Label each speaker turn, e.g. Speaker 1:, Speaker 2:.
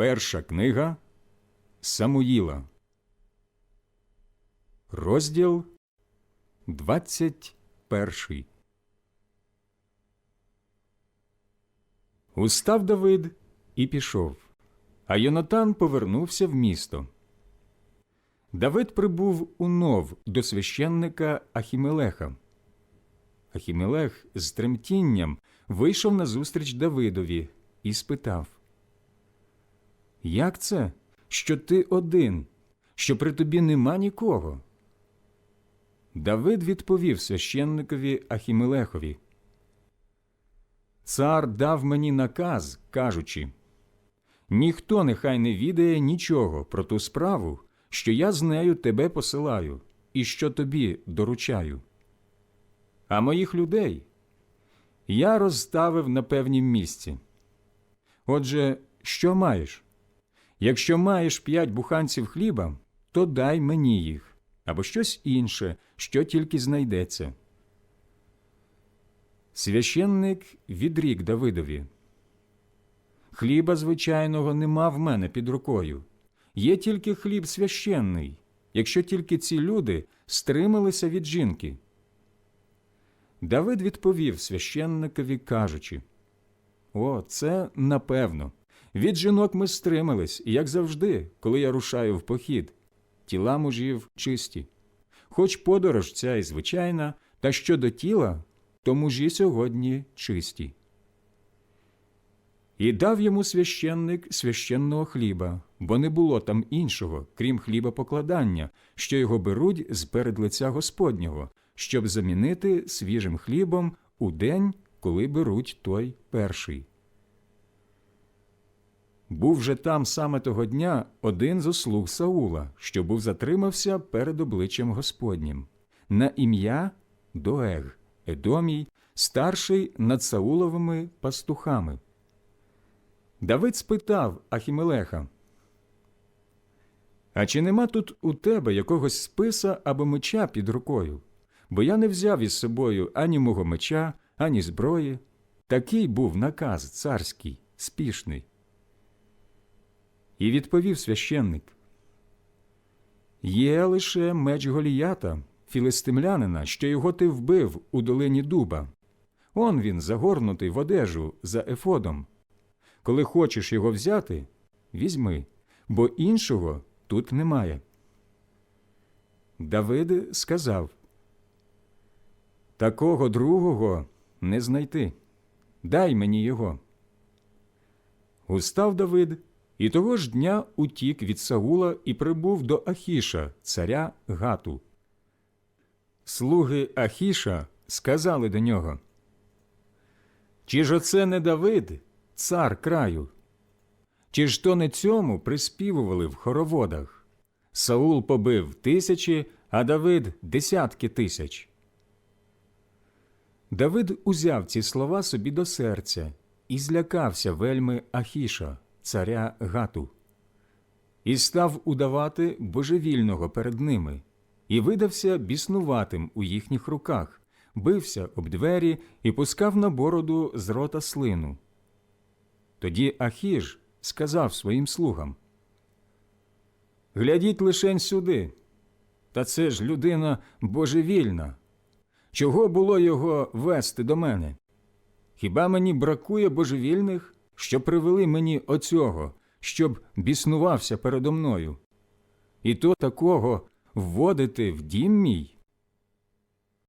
Speaker 1: Перша книга Самуїла, розділ 21. Устав Давид і пішов, а Йонатан повернувся в місто. Давид прибув у нов до священника Ахімелеха. Ахімелех з тремтінням вийшов назустріч Давидові і спитав Як це, що ти один, що при тобі нема нікого? Давид відповів священникові Ахімелехові Цар дав мені наказ, кажучи Ніхто нехай не відає нічого про ту справу, що я з нею тебе посилаю і що тобі доручаю. А моїх людей я розставив на певнім місці. Отже, що маєш? Якщо маєш п'ять буханців хліба, то дай мені їх, або щось інше, що тільки знайдеться. Священник відрік Давидові. Хліба звичайного нема в мене під рукою. Є тільки хліб священний, якщо тільки ці люди стрималися від жінки. Давид відповів священникові, кажучи О, це напевно. Від жінок ми стримались, як завжди, коли я рушаю в похід. Тіла мужів чисті. Хоч подорож ця і звичайна, та щодо тіла, то мужі сьогодні чисті. І дав йому священник священного хліба, бо не було там іншого, крім хліба покладання, що його беруть з перед лиця Господнього, щоб замінити свіжим хлібом у день, коли беруть той перший. Був же там саме того дня один з слуг Саула, що був затримався перед обличчям Господнім, на ім'я Доег, Едомій, старший над Сауловими пастухами. Давид спитав Ахімелеха, А чи нема тут у тебе якогось списа або меча під рукою? Бо я не взяв із собою ані мого меча, ані зброї. Такий був наказ царський, спішний. І відповів священник Є лише меч Голіята, філистимлянина, що його ти вбив у долині дуба. Он він загорнутий в одежу за ефодом. Коли хочеш його взяти, візьми, бо іншого тут немає. Давид сказав Такого другого не знайти. Дай мені його. Устав Давид і того ж дня утік від Саула і прибув до Ахіша, царя Гату. Слуги Ахіша сказали до нього Чи ж оце не Давид, цар краю? Чи ж то не цьому приспівували в хороводах? Саул побив тисячі, а Давид десятки тисяч. Давид узяв ці слова собі до серця і злякався вельми Ахіша, царя Гату, і став удавати божевільного перед ними, і видався біснуватим у їхніх руках, бився об двері і пускав на бороду з рота слину. Тоді Ахіж сказав своїм слугам Глядіть лишень сюди, та це ж людина божевільна. Чого було його вести до мене? Хіба мені бракує божевільних, що привели мені оцього, щоб біснувався передо мною? І то такого вводити в дім мій?